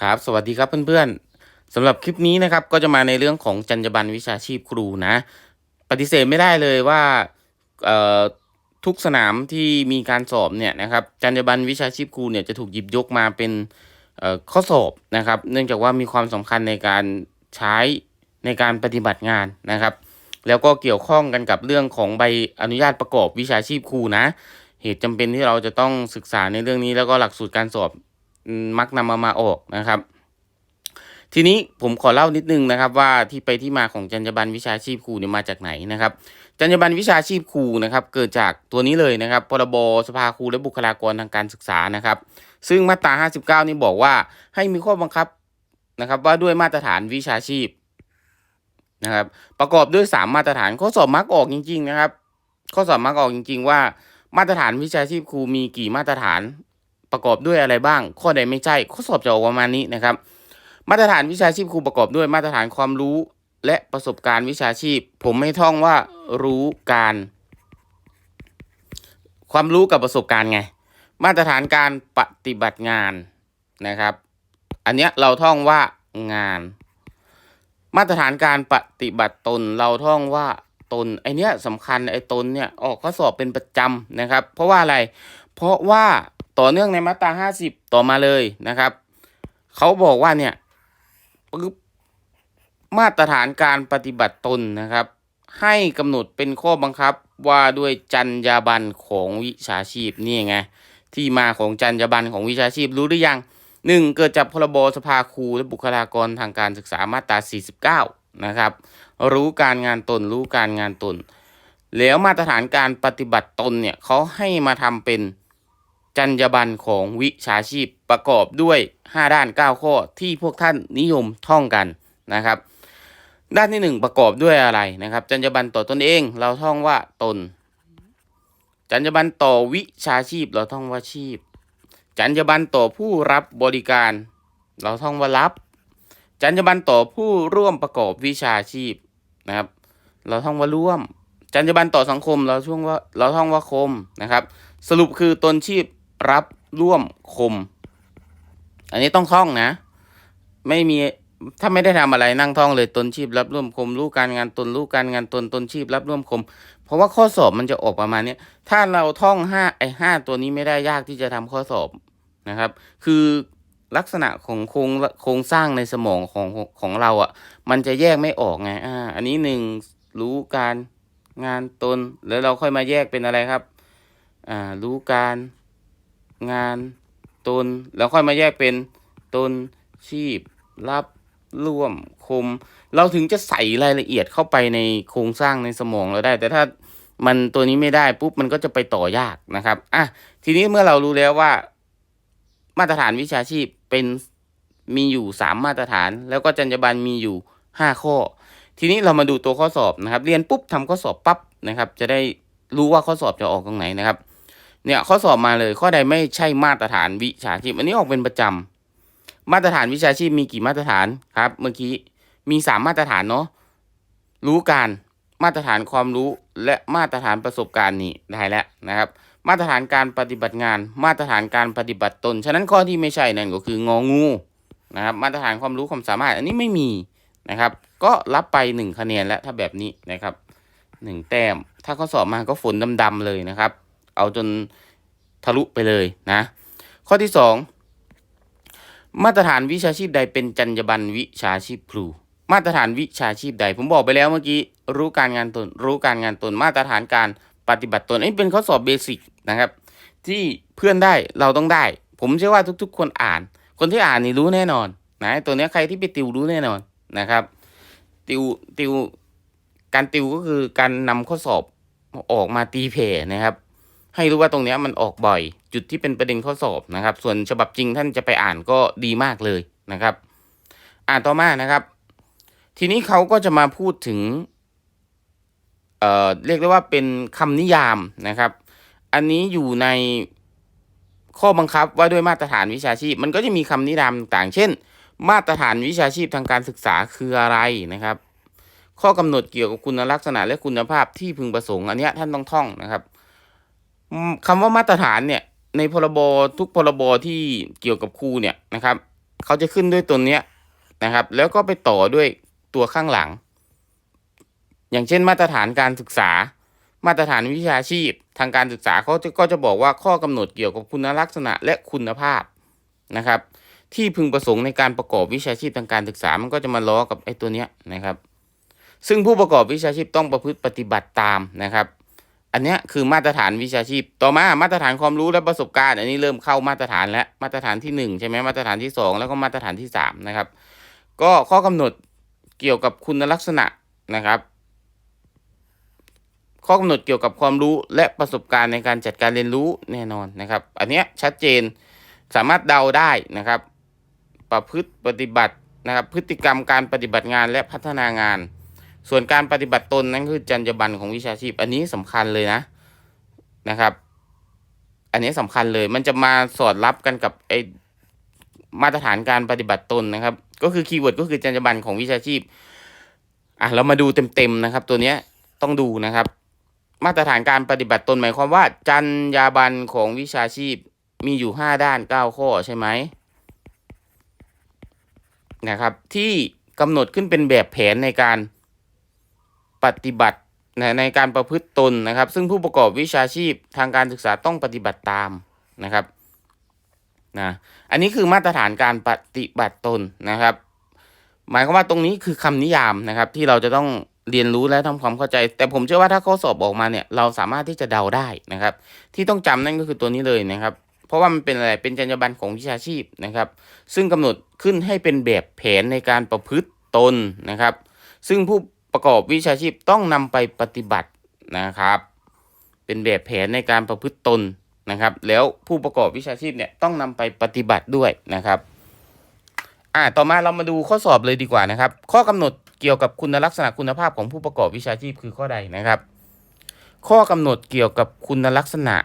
ครับ สวัสดีครับเพื่อนๆสำหรับคลิปนี้นะครับก็จะมาในเรื่องของจรรยาบรรณวิชาชีพครูนะ ปฏิเสธไม่ได้เลยว่าทุกสนามที่มีการสอบเนี่ยนะครับจรรยาบรรณวิชาชีพครูเนี่ยจะถูกหยิบยกมาเป็นข้อสอบนะครับ เนื่องจากว่ามีความสำคัญในการใช้ในการปฏิบัติงานนะครับ แล้วก็เกี่ยวข้องกันกับเรื่องของใบอนุญาตประกอบวิชาชีพครูนะ เหตุจำเป็นที่เราจะต้องศึกษาในเรื่องนี้แล้วก็หลักสูตรการสอบ มักนำมามาออกนะครับ ทีนี้ผมขอเล่านิดนึงนะครับ ว่าที่ไปที่มาของจรรยาบรรณวิชาชีพครูเนี่ยมาจากไหนนะครับจรรยาบรรณวิชาชีพครูนะครับ เกิดจากตัวนี้เลยนะครับพรบสภาครูและบุคลากรทางการศึกษานะครับ ซึ่งมาตรา 59 นี่บอกว่าให้มีข้อบังคับนะครับ ว่าด้วยมาตรฐานวิชาชีพนะครับ ประกอบด้วย 3 มาตรฐานข้อสอบมักออกจริง ๆ นะครับ ข้อสอบมักออกจริง ๆ ว่ามาตรฐานวิชาชีพครูมีกี่มาตรฐาน ประกอบด้วยอะไรบ้าง ข้อใดไม่ใช่ข้อสอบจะออกประมาณนี้นะครับ มาตรฐานวิชาชีพครูประกอบด้วยมาตรฐานความรู้และประสบการณ์วิชาชีพ ผมไม่ท่องว่ารู้การ ความรู้กับประสบการณ์ไง มาตรฐานการปฏิบัติงานนะครับ อันเนี้ยเราท่องว่างาน มาตรฐานการปฏิบัติตนเราท่องว่าตนไอเนี้ยสำคัญไอตนเนี่ยออกข้อสอบเป็นประจำนะครับ เพราะว่าอะไร เพราะว่า ต่อเนื่องในมาตรา50ต่อมาเลยนะครับ เขาบอกว่าเนี่ยปึ๊บมาตรฐานการปฏิบัติตนนะครับ ให้กำหนดเป็นข้อบังคับว่าด้วยจรรยาบรรณของวิชาชีพนี่ไงที่มาของจรรยาบรรณของวิชาชีพรู้หรือยังหนึ่งเกิดจากพรบสภาครูและบุคลากรทางการศึกษามาตรา 49 นะครับ รู้การงานตนรู้การงานตน แล้วมาตรฐานการปฏิบัติตนเนี่ยเขาให้มาทำเป็น จรรยาบรรณของวิชาชีพประกอบด้วย 5 ด้าน 9 ข้อที่พวกท่านนิยมท่องกันนะครับ ด้านที่ 1 ประกอบด้วยอะไรนะครับ จรรยาบรรณต่อตนเอง เราท่องว่าตน จรรยาบรรณต่อวิชาชีพ เราท่องว่าชีพ จรรยาบรรณต่อผู้รับบริการ เราท่องว่ารับ จรรยาบรรณต่อผู้ร่วมประกอบวิชาชีพนะครับ เราท่องว่าร่วมจรรยาบรรณต่อสังคมเราท่องว่าเราท่องว่าคมนะครับ สรุปคือตนชีพ รับร่วมคม อันนี้ต้องท่องนะ ไม่มีถ้าไม่ได้ทำอะไรนั่งท่องเลยตนชีพรับร่วมคม รู้การงานตนรู้การงานตนตนชีพรับร่วมคม เพราะว่าข้อสอบมันจะออกประมาณนี้ถ้าเราท่องห้าไอห้าตัวนี้ไม่ได้ยากที่จะทำข้อสอบนะครับ คือลักษณะของโครงโครงสร้างในสมองของของเราอะ่ะ มันจะแยกไม่ออกไงอ่าอันนี้หนึ่งรู้การงานตนแล้วเราค่อยมาแยกเป็นอะไรครับ อ่า รู้การ งานตน แล้วค่อยมาแยกเป็นตนชีพ รับร่วมคม เราถึงจะใส่รายละเอียดเข้าไปในโครงสร้างในสมองเราได้ แต่ถ้ามันตัวนี้ไม่ได้ปุ๊บมันก็จะไปต่อยากนะครับอะทีนี้เมื่อเรารู้แล้วว่า มาตรฐานวิชาชีพเป็นมีอยู่สามมาตรฐาน แล้วก็จรรยาบรรณมีอยู่ห้าข้อ ทีนี้เรามาดูตัวข้อสอบนะครับ เรียนปุ๊บทำข้อสอบปั๊บนะครับ จะได้รู้ว่าข้อสอบจะออกตรงไหนนะครับ เนี่ยข้อสอบมาเลยข้อใดไม่ใช่มาตรฐานวิชาชีพ อันนี้ออกเป็นประจำมาตรฐานวิชาชีพมีกี่มาตรฐานครับ เมื่อกี้มีสามมาตรฐานเนาะรู้การมาตรฐานความรู้และมาตรฐานประสบการณ์นี่ได้แล้วนะครับ มาตรฐานการปฏิบัติงาน มาตรฐานการปฏิบัติตน ฉะนั้นข้อที่ไม่ใช่นั่นก็คืององูนะครับมาตรฐานความรู้ความสามารถ อันนี้ไม่มีนะครับ ก็รับไปหนึ่งคะแนนแล้วถ้าแบบนี้นะครับหนึ่งแต้ม ถ้าข้อสอบมาก็ฝนดำๆเลยนะครับ เอาจนทะลุไปเลยนะ ข้อที่สองมาตรฐานวิชาชีพใดเป็นจรรยาบรรณวิชาชีพครู มาตรฐานวิชาชีพใด ผมบอกไปแล้วเมื่อกี้รู้การงานตน รู้การงานตน มาตรฐานการปฏิบัติตนนนี้เป็นข้อสอบเบสิกนะครับ ที่เพื่อนได้เราต้องได้ ผมเชื่อว่าทุกๆ คนอ่าน คนที่อ่านนี่รู้แน่นอนนะตัวนี้ใครที่ไปติวรู้แน่นอนนะครับ ติวติวการติวก็คือการนำข้อสอบออกมาตีเพนะครับ ให้รู้ว่าตรงนี้มันออกบ่อย จุดที่เป็นประเด็นข้อสอบนะครับ ส่วนฉบับจริงท่านจะไปอ่านก็ดีมากเลยนะครับ อ่านต่อมานะครับ ทีนี้เขาก็จะมาพูดถึงเอ่อเรียกได้ว่าเป็นคำนิยามนะครับ อันนี้อยู่ในข้อบังคับว่าด้วยมาตรฐานวิชาชีพ มันก็จะมีคำนิยามต่างเช่น มาตรฐานวิชาชีพทางการศึกษาคืออะไรนะครับ ข้อกำหนดเกี่ยวกับคุณลักษณะและคุณภาพที่พึงประสงค์อันนี้ท่านต้องท่องนะครับ คำว่ามาตรฐานเนี่ย ในพรบทุกพรบที่เกี่ยวกับครูเนี่ยนะครับเขาจะขึ้นด้วยตัวเนี้ยนะครับ แล้วก็ไปต่อด้วยตัวข้างหลัง อย่างเช่นมาตรฐานการศึกษา มาตรฐานวิชาชีพ ทางการศึกษาเขาจะก็จะบอกว่าข้อกำหนดเกี่ยวกับคุณลักษณะและคุณภาพนะครับ ที่พึงประสงค์ในการประกอบวิชาชีพทางการศึกษามันก็จะมาล้อกับไอ้ตัวเนี้ยนะครับ ซึ่งผู้ประกอบวิชาชีพต้องประพฤติปฏิบัติตามนะครับ อันนี้คือมาตรฐานวิชาชีพ ต่อมามาตรฐานความรู้และประสบการณ์ อันนี้เริ่มเข้ามาตรฐานแล้วมาตรฐานที่หนึ่งใช่ไหมมาตรฐานที่สองแล้วก็มาตรฐานที่สามนะครับ ก็ข้อกำหนดเกี่ยวกับคุณลักษณะนะครับ ข้อกำหนดเกี่ยวกับความรู้และประสบการณ์ในการจัดการเรียนรู้แน่นอนนะครับ อันนี้ชัดเจนสามารถเดาได้นะครับ ประพฤติปฏิบัตินะครับ พฤติกรรมการปฏิบัติงานและพัฒนางาน ส่วนการปฏิบัติตนนั่นคือจรรยาบรรณของวิชาชีพ อันนี้สำคัญเลยนะนะครับ อันนี้สำคัญเลย มันจะมาสอดรับกันกับไอมาตรฐานการปฏิบัติตนนะครับ ก็คือคีย์เวิร์ดก็คือจรรยาบรรณของวิชาชีพอะเรามาดูเต็มๆนะครับ ตัวเนี้ยต้องดูนะครับ มาตรฐานการปฏิบัติตนหมายความว่า จรรยาบรรณของวิชาชีพมีอยู่ห้าด้านเก้าข้อใช่ไหมนะครับ ที่กำหนดขึ้นเป็นแบบแผนในการ ปฏิบัตินะในการประพฤติตนนะครับ ซึ่งผู้ประกอบวิชาชีพทางการศึกษาต้องปฏิบัติตามนะครับนะอันนี้คือมาตรฐานการปฏิบัติตนนะครับ หมายความว่าตรงนี้คือคำนิยามนะครับ ที่เราจะต้องเรียนรู้และทำความเข้าใจ แต่ผมเชื่อว่าถ้าข้อสอบออกมาเนี่ยเราสามารถที่จะเดาได้นะครับ ที่ต้องจำนั่นก็คือตัวนี้เลยนะครับ เพราะว่ามันเป็นอะไรเป็นจรรยาบรรณของวิชาชีพนะครับ ซึ่งกำหนดขึ้นให้เป็นแบบแผนในการประพฤติตนนะครับ ซึ่งผู้ ประกอบวิชาชีพต้องนำไปปฏิบัตินะครับ เป็นแบบแผนในการประพฤติตนนะครับ แล้วผู้ประกอบวิชาชีพเนี่ยต้องนำไปปฏิบัติด้วยนะครับอ่าต่อมาเรามาดูข้อสอบเลยดีกว่านะครับ ข้อกำหนดเกี่ยวกับคุณลักษณะคุณภาพของผู้ประกอบวิชาชีพคือข้อใดนะครับ ข้อกำหนดเกี่ยวกับคุณลักษณะ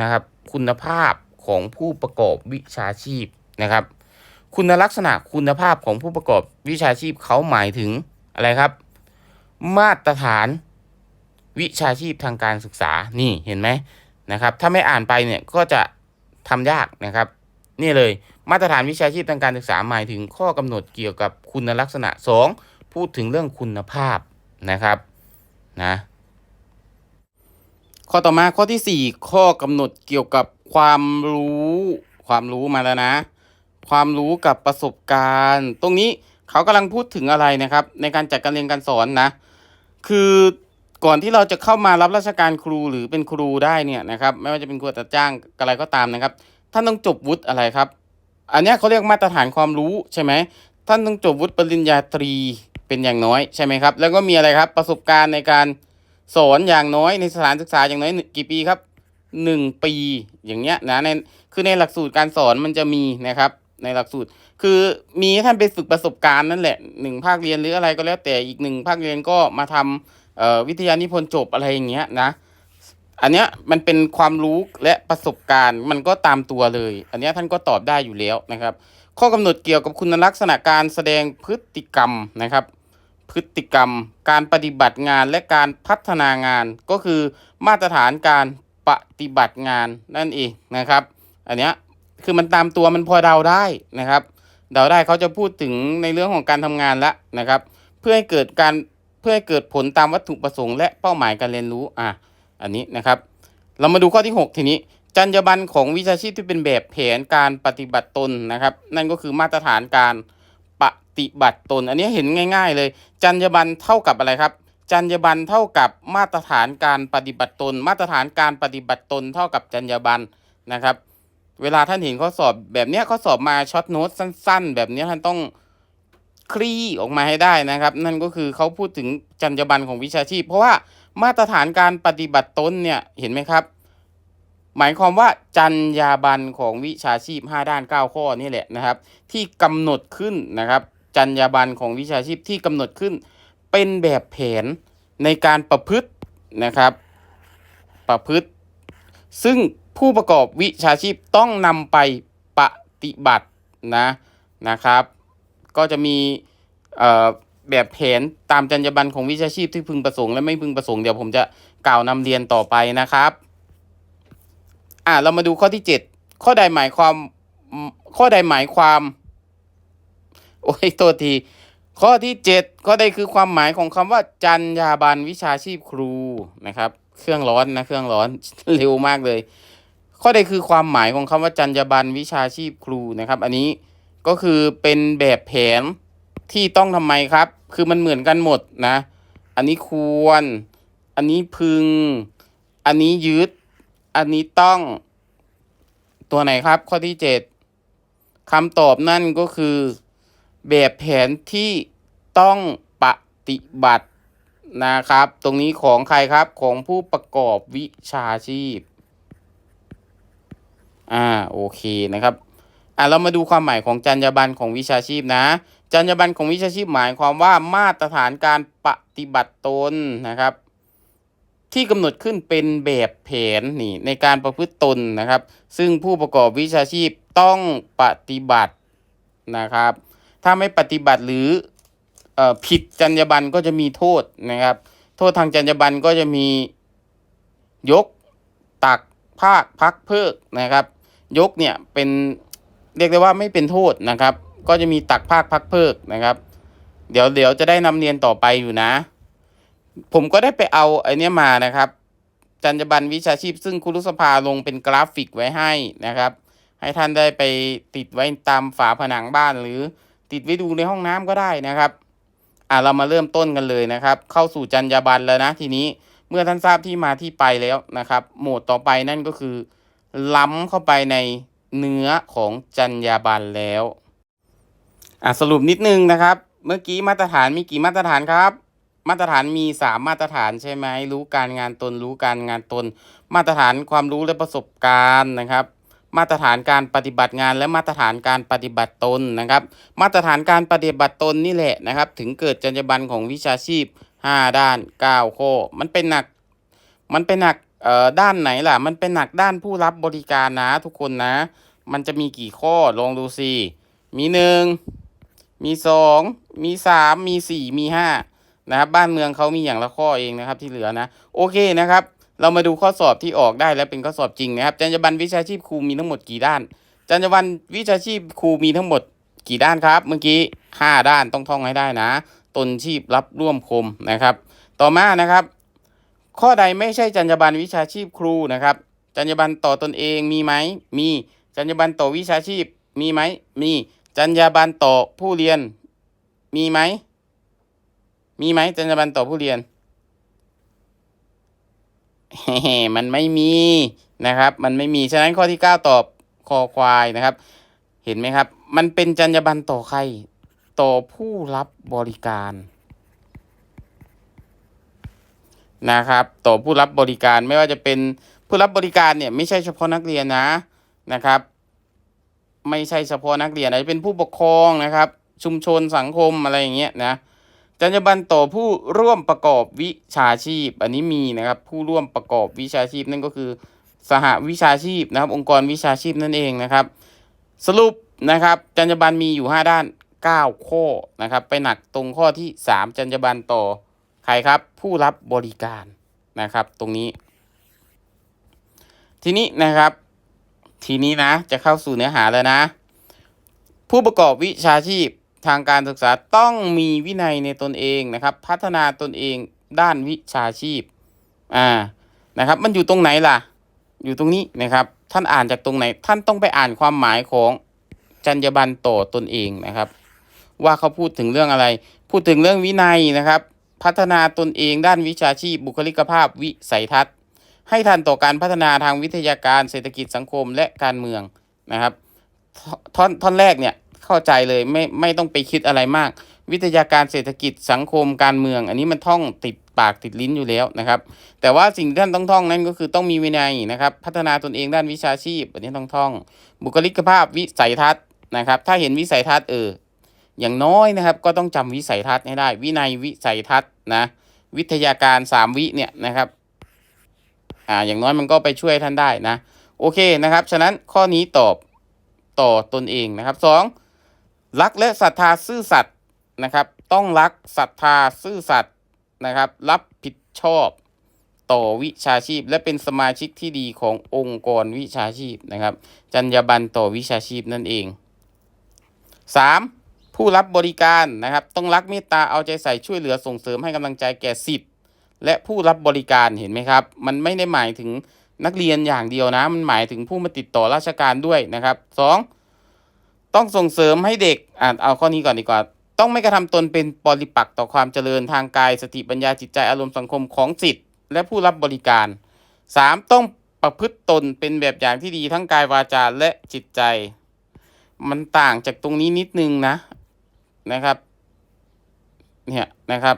นะครับ คุณภาพของผู้ประกอบวิชาชีพนะครับ คุณลักษณะคุณภาพของผู้ประกอบวิชาชีพเขาหมายถึงอะไรครับ มาตรฐาน วิชาชีพทางการศึกษานี่เห็นไหมนะครับ ถ้าไม่อ่านไปเนี่ยก็จะทำยากนะครับ นี่เลยมาตรฐานวิชาชีพทางการศึกษาหมายถึงข้อกำหนดเกี่ยวกับคุณลักษณะ 2 พูดถึงเรื่องคุณภาพนะครับนะข้อต่อมาข้อที่ 4 ข้อกำหนดเกี่ยวกับความรู้ ความรู้มาแล้วนะ ความรู้กับประสบการณ์ ตรงนี้เขากำลังพูดถึงอะไรนะครับ ในการจัดการเรียนการสอนนะ คือก่อนที่เราจะเข้ามารับราชการครูหรือเป็นครูได้เนี่ยนะครับไม่ว่าจะเป็นครูตัดจ้างอะไรก็ตามนะครับ ท่านต้องจบวุฒิอะไรครับ อันนี้เขาเรียกมาตรฐานความรู้ใช่ไหมท่านต้องจบวุฒิปริญญาตรีเป็นอย่างน้อยใช่ไหมครับ แล้วก็มีอะไรครับประสบการณ์ในการสอนอย่างน้อยในสถานศึกษาอย่างน้อยกี่ปีครับหนึ่งปีอย่างเงี้ยนะในคือในหลักสูตรการสอนมันจะมีนะครับในหลักสูตร คือมีให้ท่านไปฝึกประสบการณ์นั่นแหละหนึ่งภาคเรียนหรืออะไรก็แล้วแต่อีกหนึ่งภาคเรียนก็มาทำวิทยานิพนธ์จบอะไรอย่างเงี้ยนะอันเนี้ยมันเป็นความรู้และประสบการณ์มันก็ตามตัวเลย อันเนี้ยท่านก็ตอบได้อยู่แล้วนะครับ ข้อกำหนดเกี่ยวกับคุณลักษณะการแสดงพฤติกรรมนะครับ พฤติกรรม การปฏิบัติงานและการพัฒนางานก็คือมาตรฐานการปฏิบัติงานนั่นเองนะครับ อันเนี้ยคือมันตามตัวมันพอเดาได้นะครับ เดาได้เขาจะพูดถึงในเรื่องของการทำงานแล้วนะครับ เพื่อให้เกิดการเพื่อให้เกิดผลตามวัตถุประสงค์และเป้าหมายการเรียนรู้อะอันนี้นะครับ เรามาดูข้อที่ 6 ทีนี้ จรรยาบรรณของวิชาชีพที่เป็นแบบแผนการปฏิบัติตนนะครับ นั่นก็คือมาตรฐานการปฏิบัติตน อันนี้เห็นง่าย ๆ เลย จรรยาบรรณเท่ากับอะไรครับจรรยาบรรณเท่ากับมาตรฐานการปฏิบัติตน มาตรฐานการปฏิบัติตน เท่ากับจรรยาบรรณนะครับ เวลาท่านเห็นข้อสอบแบบเนี้ยข้อสอบมาช็อตโน้ตสั้น ๆ แบบเนี้ยท่านต้องคลี่ออกมาให้ได้นะครับ นั่นก็คือเขาพูดถึงจรรยาบรรณของวิชาชีพ เพราะว่ามาตรฐานการปฏิบัติตนเนี่ยเห็นไหมครับ หมายความว่าจรรยาบรรณของวิชาชีพ 5 ด้าน 9 ข้อนี่แหละนะครับ ที่กำหนดขึ้นนะครับจรรยาบรรณของวิชาชีพที่กำหนดขึ้น เป็นแบบแผนในการประพฤตินะครับ ประพฤติ ซึ่ง ผู้ประกอบวิชาชีพต้องนำไปปฏิบัตินะนะครับ ก็จะมีแบบแผนตามจรรยาบรรณของวิชาชีพที่พึงประสงค์และไม่พึงประสงค์เดี๋ยวผมจะกล่าวนำเรียนต่อไปนะครับอ่าเรามาดูข้อที่ 7 ข้อใดหมายความข้อใดหมายความโอ้ยโทษทีข้อที่เจ็ดข้อใดคือความหมายของคำว่าจรรยาบรรณวิชาชีพครูนะครับ เครื่องร้อนนะเครื่องร้อนเร็วมากเลย ข้อใดคือความหมายของคำว่าจรรยาบรรณวิชาชีพครูนะครับ อันนี้ก็คือเป็นแบบแผนที่ต้องทำไมครับ คือมันเหมือนกันหมดนะ อันนี้ควร อันนี้พึง อันนี้ยึด อันนี้ต้อง ตัวไหนครับ ข้อที่เจ็ดคำตอบนั่นก็คือ แบบแผนที่ต้องปฏิบัตินะครับ ตรงนี้ของใครครับของผู้ประกอบวิชาชีพ อ่าโอเคนะครับอะเรามาดูความหมายของจรรยาบรรณของวิชาชีพนะ จรรยาบรรณของวิชาชีพหมายความว่ามาตรฐานการปฏิบัติตนนะครับ ที่กำหนดขึ้นเป็นแบบแผนนี่ในการประพฤติตนนะครับ ซึ่งผู้ประกอบวิชาชีพต้องปฏิบัตินะครับ ถ้าไม่ปฏิบัติหรือเออผิดจรรยาบรรณก็จะมีโทษนะครับ โทษทางจรรยาบรรณก็จะมียกตักภาคพักเพิกนะครับ ยกเนี่ยเป็นเรียกได้ว่าไม่เป็นโทษนะครับ ก็จะมีตักภาคพักเพิกนะครับ เดี๋ยวเดี๋ยวจะได้นำเรียนต่อไปอยู่นะ ผมก็ได้ไปเอาไอเนี้ยมานะครับ จรรยาบรรณวิชาชีพ ซึ่งครูรุสภาลงเป็นกราฟิกไว้ให้นะครับ ให้ท่านได้ไปติดไว้ตามฝาผนังบ้านหรือติดไว้ดูในห้องน้ำก็ได้นะครับอะเรามาเริ่มต้นกันเลยนะครับ เข้าสู่จรรยาบรรณแล้วนะทีนี้เมื่อท่านทราบที่มาที่ไปแล้วนะครับ โหมดต่อไปนั่นก็คือ ล้ำเข้าไปในเนื้อของจรรยาบรรณแล้วอะสรุปนิดนึงนะครับ เมื่อกี้มาตรฐานมีกี่มาตรฐานครับ มาตรฐานมีสามมาตรฐานใช่ไหมรู้การงานตนรู้การงานตน มาตรฐานความรู้และประสบการณ์นะครับ มาตรฐานการปฏิบัติงานและมาตรฐานการปฏิบัติตนนะครับ มาตรฐานการปฏิบัติตนนี่แหละนะครับ ถึงเกิดจรรยาบรรณของวิชาชีพ 5 ด้าน 9 ข้อ มันเป็นหนัก มันเป็นหนัก เอ่อด้านไหนล่ะ มันเป็นหนักด้านผู้รับบริการนะทุกคนนะ มันจะมีกี่ข้อลองดูสิมีหนึ่งมีสองมีสามมีสี่มีห้านะครับบ้านเมืองเขามีอย่างละข้อเองนะครับที่เหลือนะ โอเคนะครับ เรามาดูข้อสอบที่ออกได้และเป็นข้อสอบจริงนะครับจรรยาบรรณวิชาชีพครูมีทั้งหมดกี่ด้าน จรรยาบรรณวิชาชีพครูมีทั้งหมดกี่ด้านครับ เมื่อกี้ห้าด้านต้องท่องให้ได้นะ ตนชีพรับร่วมคมนะครับ ต่อมานะครับ ข้อใดไม่ใช่จรรยาบรรณวิชาชีพครูนะครับ จรรยาบรรณต่อตนเองมีไหมมี จรรยาบรรณต่อวิชาชีพมีไหมมี จรรยาบรรณต่อผู้เรียนมีไหมมีไหมจรรยาบรรณต่อผู้เรียนมันไม่มีนะครับ มันไม่มีฉะนั้นข้อที่เก้าตอบคอควายนะครับ เห็นไหมครับ มันเป็นจรรยาบรรณต่อใคร ต่อผู้รับบริการ นะครับ ต่อผู้รับบริการไม่ว่าจะเป็นผู้รับบริการเนี่ยไม่ใช่เฉพาะนักเรียนนะนะครับ ไม่ใช่เฉพาะนักเรียนอาจจะเป็นผู้ปกครองนะครับ ชุมชนสังคมอะไรอย่างเงี้ยนะจรรยาบรรณต่อผู้ร่วมประกอบวิชาชีพ อันนี้มีนะครับผู้ร่วมประกอบวิชาชีพนั่นก็คือสหวิชาชีพนะครับ องค์กรวิชาชีพนั่นเองนะครับ สรุปนะครับจรรยาบรรณมีอยู่ 5 ด้าน 9 ข้อนะครับ ไปหนักตรงข้อที่ 3จรรยาบรรณต่อ ครครับผู้รับบริการนะครับ ตรงนี้ ทีนี้นะครับ ทีนี้นะ จะเข้าสู่เนื้อหาแล้วนะ ผู้ประกอบวิชาชีพทางการศึกษาต้องมีวินัยในตนเองนะครับ พัฒนาตนเองด้านวิชาชีพอ่านะครับ มันอยู่ตรงไหนล่ะ อยู่ตรงนี้นะครับ ท่านอ่านจากตรงไหน ท่านต้องไปอ่านความหมายของจรรยาบรรณต่อตนเองนะครับ ว่าเขาพูดถึงเรื่องอะไร พูดถึงเรื่องวินัยนะครับ พัฒนาตนเองด้านวิชาชีพบุคลิกภาพวิสัยทัศน์ ให้ทันต่อการพัฒนาทางวิทยาการเศรษฐกิจสังคมและการเมืองนะครับท่อนท่อนแรกเนี่ยเข้าใจเลยไม่ไม่ต้องไปคิดอะไรมาก วิทยาการเศรษฐกิจสังคมการเมือง อันนี้มันท่องติดปากติดลิ้นอยู่แล้วนะครับ แต่ว่าสิ่งที่ท่านต้องท่องนั่นก็คือต้องมีวินัยนะครับ พัฒนาตนเองด้านวิชาชีพอันนี้ต้องท่อง บุคลิกภาพวิสัยทัศน์นะครับ ถ้าเห็นวิสัยทัศน์เออ อย่างน้อยนะครับ ก็ต้องจำวิสัยทัศน์ให้ได้ วินัยวิสัยทัศน์นะวิทยาการสามวิเนี่ยนะครับอ่าอย่างน้อยมันก็ไปช่วยท่านได้นะ โอเคนะครับ ฉะนั้นข้อนี้ตอบต่อตนเองนะครับสองรักและศรัทธาซื่อสัตย์นะครับ ต้องรักศรัทธาซื่อสัตย์นะครับ รับผิดชอบต่อวิชาชีพ และเป็นสมาชิกที่ดีขององค์กรวิชาชีพนะครับ จรรยาบรรณต่อวิชาชีพนั่นเอง 3. ผู้รับบริการนะครับ ต้องรักเมตตาเอาใจใส่ช่วยเหลือส่งเสริมให้กำลังใจแก่สิทธิ์และผู้รับบริการเห็นไหมครับ มันไม่ได้หมายถึงนักเรียนอย่างเดียวนะ มันหมายถึงผู้มาติดต่อราชการด้วยนะครับสองต้องส่งเสริมให้เด็กอ่านเอาข้อนี้ก่อนดีกว่า ต้องไม่กระทำตนเป็นปริปักษ์ต่อความเจริญทางกายสติปัญญาจิตใจอารมณ์สังคมของสิทธิ์และผู้รับบริการสามต้องประพฤติตนเป็นแบบอย่างที่ดีทั้งกายวาจาและจิตใจ มันต่างจากตรงนี้นิดนึงนะ นะครับ เนี่ยนะครับ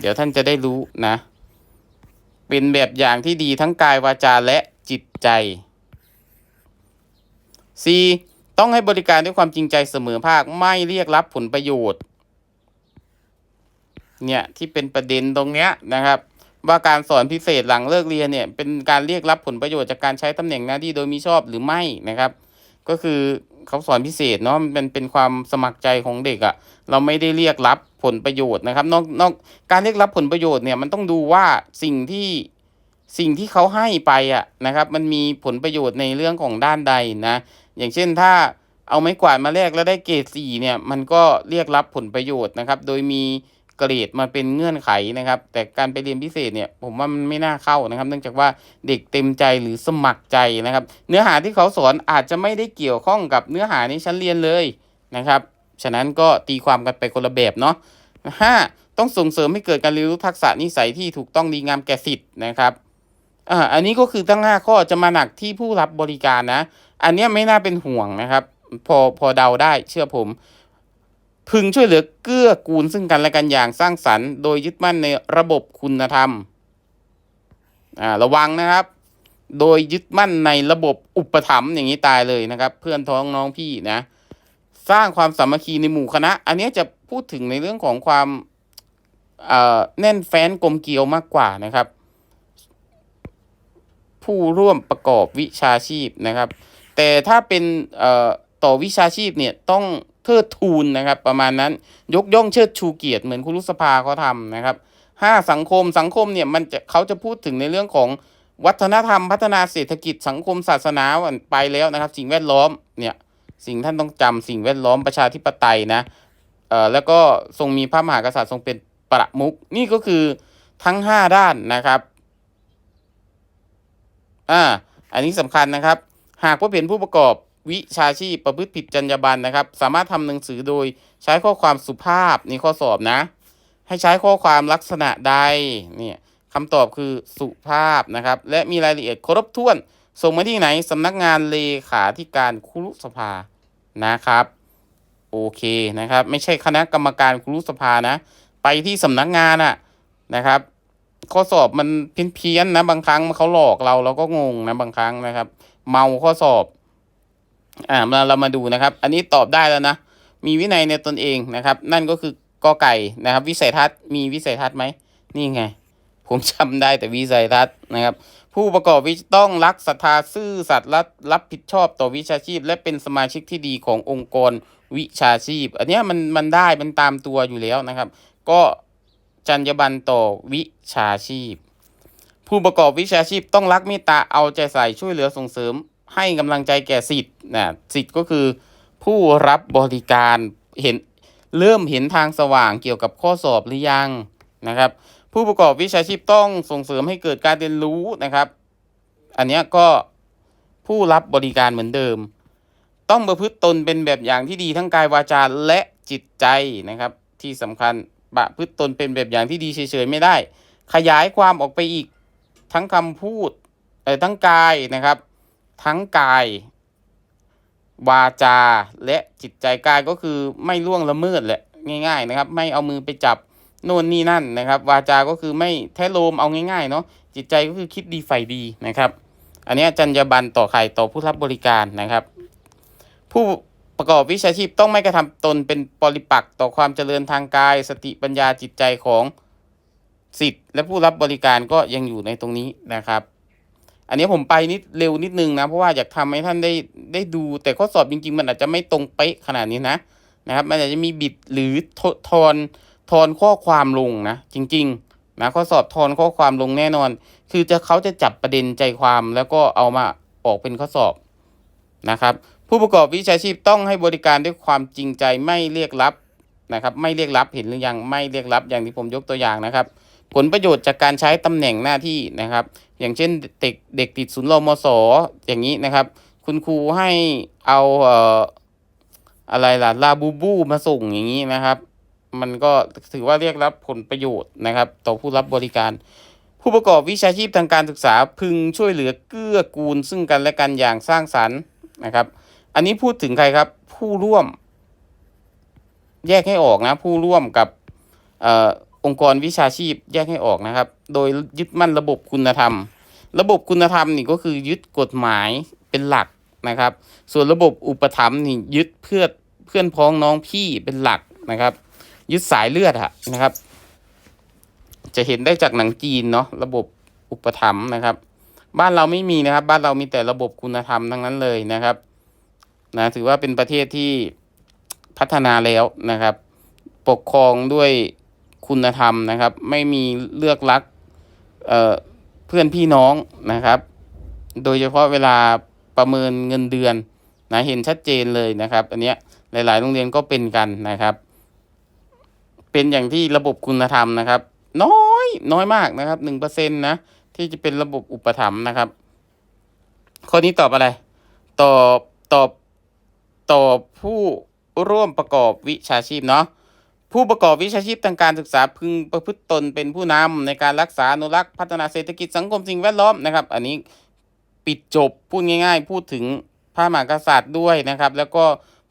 เดี๋ยวท่านจะได้รู้นะ เป็นแบบอย่างที่ดีทั้งกายวาจาและจิตใจ 4. ต้องให้บริการด้วยความจริงใจเสมอภาคไม่เรียกรับผลประโยชน์ เนี่ยที่เป็นประเด็นตรงเนี้ยนะครับ ว่าการสอนพิเศษหลังเลิกเรียนเนี่ยเป็นการเรียกรับผลประโยชน์จากการใช้ตำแหน่งหน้าที่โดยมิชอบหรือไม่นะครับ ก็คือเขาสอนพิเศษเนาะมันเป็นเป็นความสมัครใจของเด็กอะ่ะ เราไม่ได้เรียกรับผลประโยชน์นะครับ นอกนอกการเรียกรับผลประโยชน์เนี่ยมันต้องดูว่าสิ่งที่สิ่งที่เขาให้ไปอะนะครับ มันมีผลประโยชน์ในเรื่องของด้านใดนะ อย่างเช่นถ้าเอาไม้กวาดมาแลกแล้วได้เกรดสี่เนี่ย มันก็เรียกรับผลประโยชน์นะครับ โดยมี เกรดมาเป็นเงื่อนไขนะครับ แต่การไปเรียนพิเศษเนี่ยผมว่ามันไม่น่าเข้านะครับ เนื่องจากว่าเด็กเต็มใจหรือสมัครใจนะครับ เนื้อหาที่เขาสอนอาจจะไม่ได้เกี่ยวข้องกับเนื้อหาในชั้นเรียนเลยนะครับ ฉะนั้นก็ตีความกันไปคนละแบบเนาะห้าต้องส่งเสริมให้เกิดการเรียนรู้ทักษะนิสัยที่ถูกต้องดีงามแก่สิทธิ์นะครับอ่าอันนี้ก็คือตั้งห้าข้อจะมาหนักที่ผู้รับบริการนะ อันนี้ไม่น่าเป็นห่วงนะครับ พอพอเดาได้เชื่อผม พึงช่วยเหลือเกื้อกูลซึ่งกันและกันอย่างสร้างสรรค์ โดยยึดมั่นในระบบคุณธรรมอ่าระวังนะครับ โดยยึดมั่นในระบบอุปถัมภ์อย่างนี้ตายเลยนะครับ เพื่อนท้องน้องพี่นะ สร้างความสามัคคีในหมู่คณะ อันนี้จะพูดถึงในเรื่องของความอ่อแน่นแฟ้นกลมเกลียวมากกว่านะครับ ผู้ร่วมประกอบวิชาชีพนะครับ แต่ถ้าเป็นเอ่อต่อวิชาชีพเนี่ยต้อง เทิดทูนนะครับประมาณนั้นยกย่องเชิดชูเกียรติเหมือนคุณรุษภาเขาทำนะครับห้าสังคมสังคมเนี่ยมันจะเขาจะพูดถึงในเรื่องของวัฒนธรรมพัฒนาเศรษฐกิจสังคมศาสนาไปแล้วนะครับ สิ่งแวดล้อมเนี่ยสิ่งท่านต้องจำสิ่งแวดล้อมประชาธิปไตยนะเอ่อแล้วก็ทรงมีพระมหากษัตริย์ทรงเป็นประมุขนี่ก็คือทั้งห้าด้านนะครับอ่าอันนี้สำคัญนะครับ หากพบเห็นผู้ประกอบ วิชาชีพประพฤติผิดจรรยาบรรณนะครับ สามารถทำหนังสือโดยใช้ข้อความสุภาพนี่ข้อสอบนะ ให้ใช้ข้อความลักษณะใดเนี่ยคำตอบคือสุภาพนะครับ และมีรายละเอียดครบถ้วน ส่งมาที่ไหนสำนักงานเลขาธิการครุสภานะครับ โอเคนะครับ ไม่ใช่คณะกรรมการครุสภานะ ไปที่สำนักงานอะนะครับ ข้อสอบมันเพี้ยนๆนะบางครั้งเขาหลอกเราเราก็งงนะบางครั้งนะครับ เมาข้อสอบ อ่ามาเรามาดูนะครับ อันนี้ตอบได้แล้วนะ มีวินัยในตนเองนะครับ นั่นก็คือกอไก่นะครับ วิสัยทัศน์มีวิสัยทัศน์ไหมนี่ไง ผมจำได้แต่วิสัยทัศน์นะครับ ผู้ประกอบวิชต้องรักศรัทธาซื่อสัตย์รับรับผิดชอบต่อวิชาชีพ และเป็นสมาชิกที่ดีขององค์กรวิชาชีพ อันนี้มันมันได้มันตามตัวอยู่แล้วนะครับ ก็จรรยาบรรณต่อวิชาชีพ ผู้ประกอบวิชาชีพต้องรักเมตตาเอาใจใส่ช่วยเหลือส่งเสริม ให้กำลังใจแก่สิทธิ์นะสิทธิ์ก็คือผู้รับบริการเห็นเริ่มเห็นทางสว่างเกี่ยวกับข้อสอบหรือยังนะครับ ผู้ประกอบวิชาชีพต้องส่งเสริมให้เกิดการเรียนรู้นะครับ อันนี้ก็ผู้รับบริการเหมือนเดิม ต้องประพฤติตนเป็นแบบอย่างที่ดีทั้งกายวาจาและจิตใจนะครับ ที่สำคัญประพฤติตนเป็นแบบอย่างที่ดีเฉยๆไม่ได้ ขยายความออกไปอีกทั้งคำพูดเออทั้งกายนะครับ ทั้งกาย วาจาและจิตใจกายก็คือไม่ล่วงละเมิดแหละง่าย ๆนะครับ ไม่เอามือไปจับโน่นนี่นั่นนะครับ วาจาก็คือไม่แทะโลมเอาง่ายๆเนาะจิตใจก็คือคิดดีใฝ่ดีนะครับ อันนี้จรรยาบรรณต่อใครต่อผู้รับบริการนะครับ ผู้ประกอบวิชาชีพต้องไม่กระทำตนเป็นปริปักษ์ต่อความเจริญทางกาย สติปัญญาจิตใจของสิทธิ์และผู้รับบริการก็ยังอยู่ในตรงนี้นะครับ อันนี้ผมไปนิดเร็วนิดนึงนะเพราะว่าอยากทำให้ท่านได้ได้ดู แต่ข้อสอบจริง ๆ มันอาจจะไม่ตรงเป๊ะขนาดนี้นะนะครับ มันอาจจะมีบิดหรือททอนทอนข้อความลงนะจริงๆนะข้อสอบทอนข้อความลงแน่นอน คือจะเขาจะจับประเด็นใจความแล้วก็เอามาออกเป็นข้อสอบนะครับ ผู้ประกอบวิชาชีพต้องให้บริการด้วยความจริงใจไม่เรียกรับนะครับ ไม่เรียกรับเห็นหรือยังไม่เรียกรับอย่างที่ผมยกตัวอย่างนะครับ ผลประโยชน์จากการใช้ตำแหน่งหน้าที่นะครับ อย่างเช่นเด็กเด็กติดศูนย์รมศอย่างนี้นะครับ คุณครูให้เอาเอ่ออะไรล่ะลาบูบูมาส่งอย่างนี้นะครับ มันก็ถือว่าเรียกรับผลประโยชน์นะครับ ต่อผู้รับบริการ ผู้ประกอบวิชาชีพทางการศึกษาพึงช่วยเหลือเกื้อกูล ซึ่งกันและกันอย่างสร้างสรรค์นะครับ อันนี้พูดถึงใครครับ ผู้ร่วม แยกให้ออกนะ ผู้ร่วมกับเองค์กรวิชาชีพแยกให้ออกนะครับ โดยยึดมั่นระบบคุณธรรม ระบบคุณธรรมนี่ก็คือยึดกฎหมายเป็นหลักนะครับ ส่วนระบบอุปถัมภ์นี่ยึดเพื่อเพื่อนพ้องน้องพี่เป็นหลักนะครับ ยึดสายเลือดอะนะครับ จะเห็นได้จากหนังจีนเนาะระบบอุปถัมภ์นะครับ บ้านเราไม่มีนะครับ บ้านเรามีแต่ระบบคุณธรรมทั้งนั้นเลยนะครับนะถือว่าเป็นประเทศที่พัฒนาแล้วนะครับ ปกครองด้วย คุณธรรมนะครับ ไม่มีเลือกลักเเพื่อนพี่น้องนะครับ โดยเฉพาะเวลาประเมินเงินเดือนนะเห็นชัดเจนเลยนะครับ อันเนี้ยหลาย ๆ โรงเรียนก็เป็นกันนะครับ เป็นอย่างที่ระบบคุณธรรมนะครับ น้อยน้อยมากนะครับหนึ่งเปอร์เซ็นต์นะที่จะเป็นระบบอุปถัมภ์นะครับ ข้อนี้ตอบอะไร ตอบตอบตอบผู้ร่วมประกอบวิชาชีพเนาะ ผู้ประกอบวิชาชีพทางการศึกษาพึงประพฤติตนเป็นผู้นำในการรักษาอนุรักษ์พัฒนาเศรษฐกิจสังคมสิ่งแวดล้อมนะครับ อันนี้ปิดจบพูดง่าย ๆ พูดถึงพระมหากษัตริย์ด้วยนะครับ แล้วก็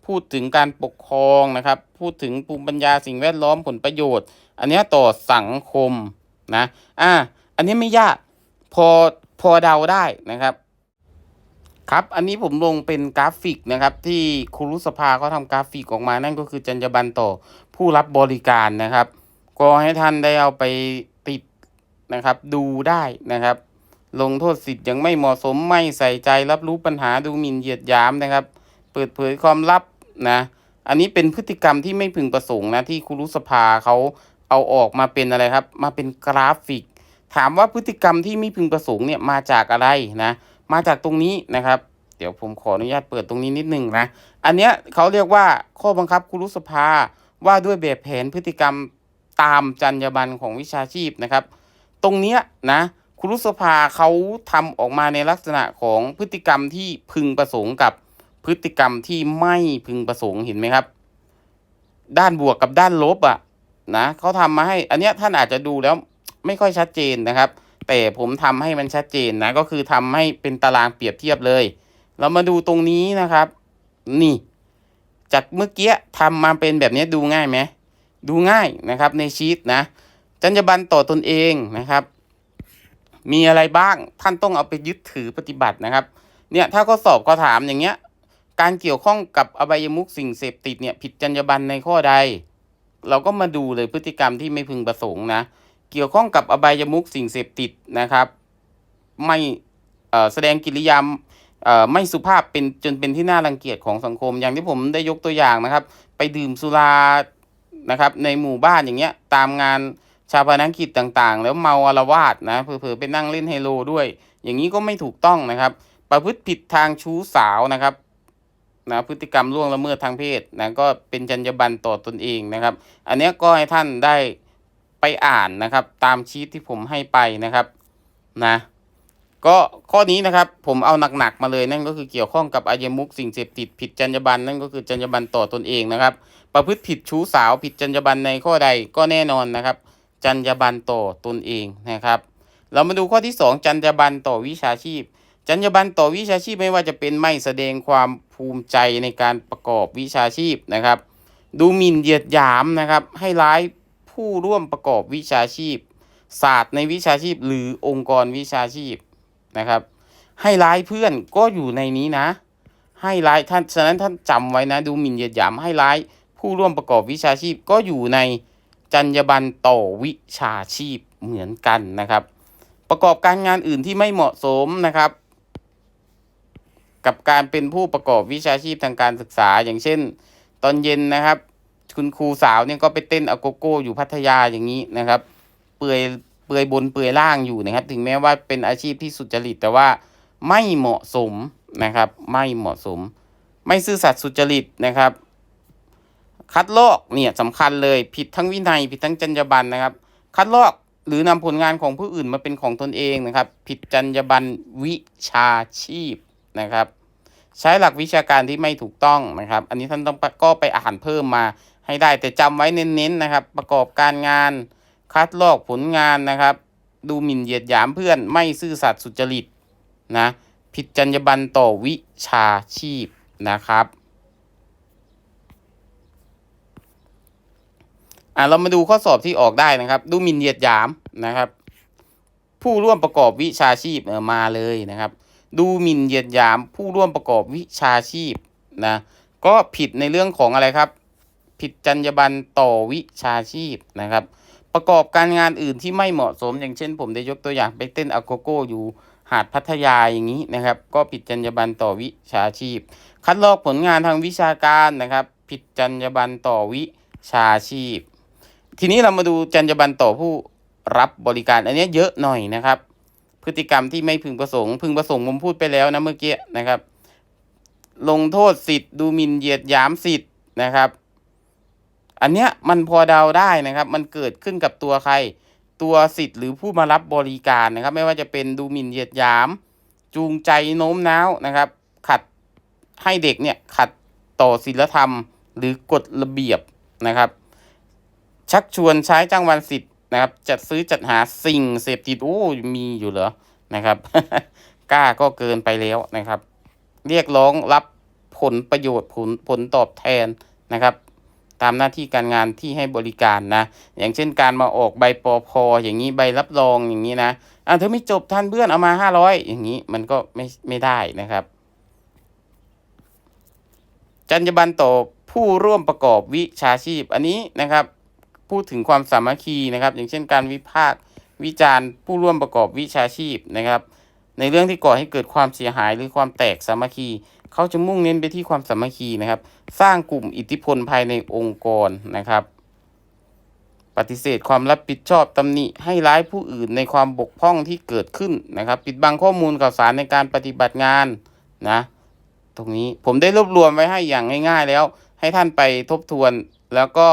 พูดถึงการปกครองนะครับ พูดถึงภูมิปัญญาสิ่งแวดล้อมผลประโยชน์ อันนี้ต่อสังคมนะอ่าอันนี้ไม่ยากพอพอเดาได้นะครับครับ อันนี้ผมลงเป็นกราฟิกนะครับ ที่ครูรุสภาเขาทำกราฟิกออกมานั่นก็คือจรรยาบรรณต่อ ผู้รับบริการนะครับ ก็ให้ท่านได้เอาไปติดนะครับดูได้นะครับ ลงโทษสิทธิ์ยังไม่เหมาะสมไม่ใส่ใจรับรู้ปัญหาดูหมิ่นเหยียดหยามนะครับ เปิดเผยความลับนะอันนี้เป็นพฤติกรรมที่ไม่พึงประสงค์นะที่ครูรุสภาเขาเอาออกมาเป็นอะไรครับ มาเป็นกราฟิก ถามว่าพฤติกรรมที่ไม่พึงประสงค์เนี่ยมาจากอะไรนะ มาจากตรงนี้นะครับ เดี๋ยวผมขออนุญาตเปิดตรงนี้นิดหนึ่งนะ อันเนี้ยเขาเรียกว่าข้อบังคับครูรุสภา ว่าด้วยแบบแผนพฤติกรรมตามจรรยาบรรณของวิชาชีพนะครับ ตรงเนี้ยนะครูรุสภาเขาทำออกมาในลักษณะของพฤติกรรมที่พึงประสงค์กับพฤติกรรมที่ไม่พึงประสงค์เห็นไหมครับ ด้านบวกกับด้านลบอะ่ะนะเขาทำมาให้อันเนี้ยท่านอาจจะดูแล้วไม่ค่อยชัดเจนนะครับ แต่ผมทำให้มันชัดเจนนะก็คือทำให้เป็นตารางเปรียบเทียบเลย เรามาดูตรงนี้นะครับ นี่ จากเมื่อกี้ทำมาเป็นแบบนี้ดูง่ายไหมดูง่ายนะครับในชีตนะจรรยาบรรณต่อตนเองนะครับ มีอะไรบ้างท่านต้องเอาไปยึดถือปฏิบัตินะครับ เนี่ยถ้าก็สอบก็ถามอย่างเงี้ย การเกี่ยวข้องกับอบายมุขสิ่งเสพติดเนี่ยผิดจรรยาบรรณในข้อใด เราก็มาดูเลยพฤติกรรมที่ไม่พึงประสงค์นะ เกี่ยวข้องกับอบายมุขสิ่งเสพติดนะครับ ไม่แสดงกิริยา ไม่สุภาพเป็นจนเป็นที่น่ารังเกียจของสังคม อย่างที่ผมได้ยกตัวอย่างนะครับ ไปดื่มสุรานะครับ ในหมู่บ้านอย่างเงี้ยตามงานชาปนกิจต่างๆ แล้วเมาอารวาสนะเผลอๆไปนั่งเล่นไฮโลด้วย อย่างนี้ก็ไม่ถูกต้องนะครับ ประพฤติผิดทางชู้สาวนะครับนะพฤติกรรมล่วงละเมิดทางเพศนะก็เป็นจรรยาบรรณต่อตนเองนะครับ อันนี้ก็ให้ท่านได้ไปอ่านนะครับ ตามชีตที่ผมให้ไปนะครับนะ ก็ข้อนี้นะครับผมเอาหนักๆมาเลยนั่นก็คือเกี่ยวข้องกับอายมุขสิ่งเสพติดผิดจรรยาบรรณนั่นก็คือจรรยาบรรณต่อตนเองนะครับ ประพฤติผิดชู้สาวผิดจรรยาบรรณในข้อใดก็แน่นอนนะครับ จรรยาบรรณต่อตนเองนะครับ เรามาดูข้อที่สองจรรยาบรรณต่อวิชาชีพ จรรยาบรรณต่อวิชาชีพไม่ว่าจะเป็นไม่แสดงความภูมิใจในการประกอบวิชาชีพนะครับ ดูหมิ่นเหยียดหยามนะครับ ให้ร้ายผู้ร่วมประกอบวิชาชีพ ศาสตร์ในวิชาชีพ หรือองค์กรวิชาชีพ นะครับ ให้ร้ายเพื่อนก็อยู่ในนี้นะ ให้ร้ายท่านฉะนั้นท่านจำไว้นะ ดูหมิ่นเหยียดหยามให้ร้ายผู้ร่วมประกอบวิชาชีพก็อยู่ในจรรยาบรรณต่อวิชาชีพเหมือนกันนะครับ ประกอบการงานอื่นที่ไม่เหมาะสมนะครับ กับการเป็นผู้ประกอบวิชาชีพทางการศึกษา อย่างเช่น ตอนเย็นนะครับ คุณครูสาวเนี่ยก็ไปเต้นอโกโก้อยู่พัทยาอย่างนี้นะครับ เปื่อย เปื่อยบนเปื่อยล่างอยู่นะครับ ถึงแม้ว่าเป็นอาชีพที่สุจริต แต่ว่าไม่เหมาะสมนะครับ ไม่เหมาะสม ไม่ซื่อสัตย์สุจริตนะครับ คัดลอกเนี่ยสำคัญเลยผิดทั้งวินัยผิดทั้งจรรยาบรรณนะครับ คัดลอกหรือนำผลงานของผู้อื่นมาเป็นของตนเองนะครับ ผิดจรรยาบรรณวิชาชีพนะครับ ใช้หลักวิชาการที่ไม่ถูกต้องนะครับ อันนี้ท่านต้องก็ไปอ่านเพิ่มมาให้ได้แต่จำไว้เน้นๆนะครับ ประกอบการงาน คัดลอกผลงานนะครับ ดูหมิ่นเหยียดหยามเพื่อนไม่ซื่อสัตย์สุจริตนะผิดจรรยาบรรณต่อวิชาชีพนะครับ อะเรามาดูข้อสอบที่ออกได้นะครับ ดูหมิ่นเหยียดหยามนะครับ ผู้ร่วมประกอบวิชาชีพเออมาเลยนะครับ ดูหมิ่นเหยียดหยาม ผู้ร่วมประกอบวิชาชีพนะก็ผิดในเรื่องของอะไรครับ ผิดจรรยาบรรณต่อวิชาชีพนะครับ ประกอบการงานอื่นที่ไม่เหมาะสม อย่างเช่น ผมได้ยกตัวอย่างไปเต้นอะโกโก้อยู่หาดพัทยาอย่างนี้นะครับ ก็ผิดจรรยาบรรณต่อวิชาชีพ คัดลอกผลงานทางวิชาการนะครับ ผิดจรรยาบรรณต่อวิชาชีพ ทีนี้เรามาดูจรรยาบรรณต่อผู้รับบริการ อันนี้เยอะหน่อยนะครับ พฤติกรรมที่ไม่พึงประสงค์ พึงประสงค์ผมพูดไปแล้วนะเมื่อกี้นะครับ ลงโทษสิทธิ์ดูหมิ่นเหยียดหยามสิทธิ์นะครับ อันเนี้ยมันพอเดาได้นะครับ มันเกิดขึ้นกับตัวใคร ตัวสิทธิ์หรือผู้มารับบริการนะครับ ไม่ว่าจะเป็นดูหมิ่นเหยียดหยาม จูงใจโน้มน้าวนะครับ ขัดให้เด็กเนี่ยขัดต่อศีลธรรม หรือกฎระเบียบนะครับ ชักชวนใช้จ้างวันสิทธิ์นะครับ จัดซื้อจัดหาสิ่งเสพติดโอ้มีอยู่เหรอนะครับกล้าก็เกินไปแล้วนะครับ เรียกร้องรับผลประโยชน์ผลผลตอบแทนนะครับ ตามหน้าที่การงานที่ให้บริการนะ อย่างเช่นการมาออกใบปอพออย่างนี้ใบรับรองอย่างนี้นะอะเธอไม่จบทันเพื่อนเอามาห้าร้อยอย่างนี้มันก็ไม่ไม่ได้นะครับ จรรยาบรรณต่อผู้ร่วมประกอบวิชาชีพอันนี้นะครับ พูดถึงความสามัคคีนะครับ อย่างเช่นการวิพากษ์วิจารณ์ผู้ร่วมประกอบวิชาชีพนะครับ ในเรื่องที่ก่อให้เกิดความเสียหายหรือความแตกสามัคคี เขาจะมุ่งเน้นไปที่ความสามัคคีนะครับ สร้างกลุ่มอิทธิพลภายในองค์กรนะครับ ปฏิเสธความรับผิดชอบตำหนิให้ร้ายผู้อื่นในความบกพร่องที่เกิดขึ้นนะครับ ปิดบังข้อมูลข่าวสารในการปฏิบัติงานนะ ตรงนี้ผมได้รวบรวมไว้ให้อย่างง่าย ๆ แล้ว ให้ท่านไปทบทวนแล้วก็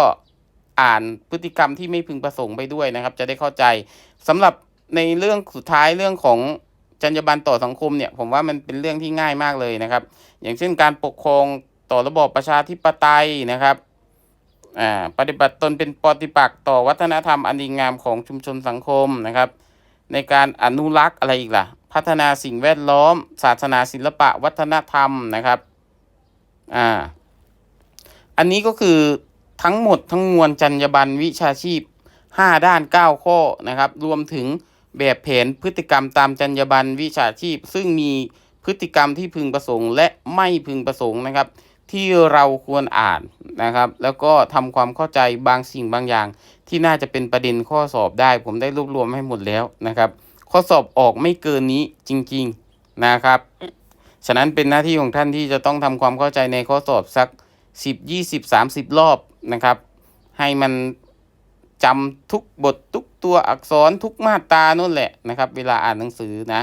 อ่านพฤติกรรมที่ไม่พึงประสงค์ไปด้วยนะครับ จะได้เข้าใจสำหรับในเรื่องสุดท้ายเรื่องของ จรรยาบรรณต่อสังคมเนี่ยผมว่ามันเป็นเรื่องที่ง่ายมากเลยนะครับ อย่างเช่นการปกครองต่อระบอบประชาธิปไตยนะครับอ่าปฏิบัติตนเป็นปฏิปักษ์ต่อวัฒนธรรมอันดีงามของชุมชนสังคมนะครับ ในการอนุรักษ์อะไรอีกล่ะ พัฒนาสิ่งแวดล้อม ศาสนาศิลปะวัฒนธรรมนะครับอ่าอันนี้ก็คือทั้งหมดทั้งมวลจรรยาบรรณวิชาชีพ 5 ด้าน 9 ข้อนะครับ รวมถึง แบบแผนพฤติกรรมตามจรรยาบรรณวิชาชีพ ซึ่งมีพฤติกรรมที่พึงประสงค์ และไม่พึงประสงค์นะครับ ที่เราควรอ่านนะครับ แล้วก็ทำความเข้าใจบางสิ่งบางอย่าง ที่น่าจะเป็นประเด็นข้อสอบได้ ผมได้รวบรวมให้หมดแล้วนะครับ ข้อสอบออกไม่เกินนี้จริง ๆนะครับ ฉะนั้นเป็นหน้าที่ของท่านที่จะต้องทำความเข้าใจในข้อสอบสัก 10 20 30 รอบนะครับ ให้มัน จำทุกบททุกตัวอักษรทุกมาตรานั่นแหละนะครับ เวลาอ่านหนังสือนะ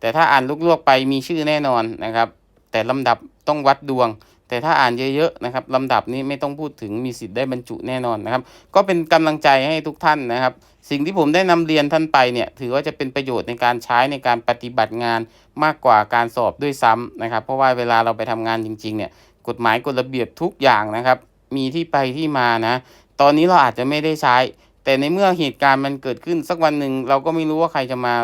แต่ถ้าอ่านลวกๆไปมีชื่อแน่นอนนะครับ แต่ลำดับต้องวัดดวง แต่ถ้าอ่านเยอะๆนะครับลำดับนี้ไม่ต้องพูดถึงมีสิทธิ์ได้บรรจุแน่นอนนะครับ ก็เป็นกำลังใจให้ทุกท่านนะครับ สิ่งที่ผมได้นำเรียนท่านไปเนี่ยถือว่าจะเป็นประโยชน์ในการใช้ในการปฏิบัติงานมากกว่าการสอบด้วยซ้ำนะครับ เพราะว่าเวลาเราไปทำงานจริงๆเนี่ยกฎหมายกฎระเบียบทุกอย่างนะครับ มีที่ไปที่มานะ ตอนนี้เราอาจจะไม่ได้ใช้ แต่ในเมื่อเหตุการณ์มันเกิดขึ้นสักวันหนึ่งเราก็ไม่รู้ว่าใครจะมา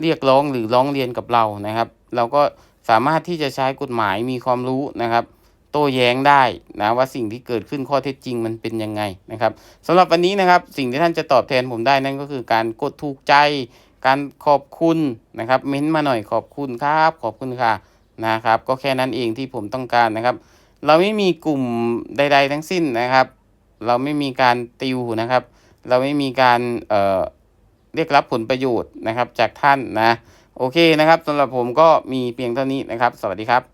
เรียกร้องหรือร้องเรียนกับเรานะครับ เราก็สามารถที่จะใช้กฎหมายมีความรู้นะครับ โต้แย้งได้นะว่าสิ่งที่เกิดขึ้นข้อเท็จจริงมันเป็นยังไงนะครับสำหรับวันนี้นะครับสิ่งที่ท่านจะตอบแทนผมได้นั่นก็คือการกดถูกใจ การขอบคุณนะครับเม้นมาหน่อยขอบคุณครับขอบคุณค่ะนะครับ ก็แค่นั้นเองที่ผมต้องการนะครับ เราไม่มีกลุ่มใด ๆ ทั้งสิ้นนะครับ เราไม่มีการติวนะครับ เราไม่มีการเเรียกรับผลประโยชน์นะครับจากท่านนะ โอเคนะครับสำหรับผมก็มีเพียงเท่านี้นะครับ สวัสดีครับ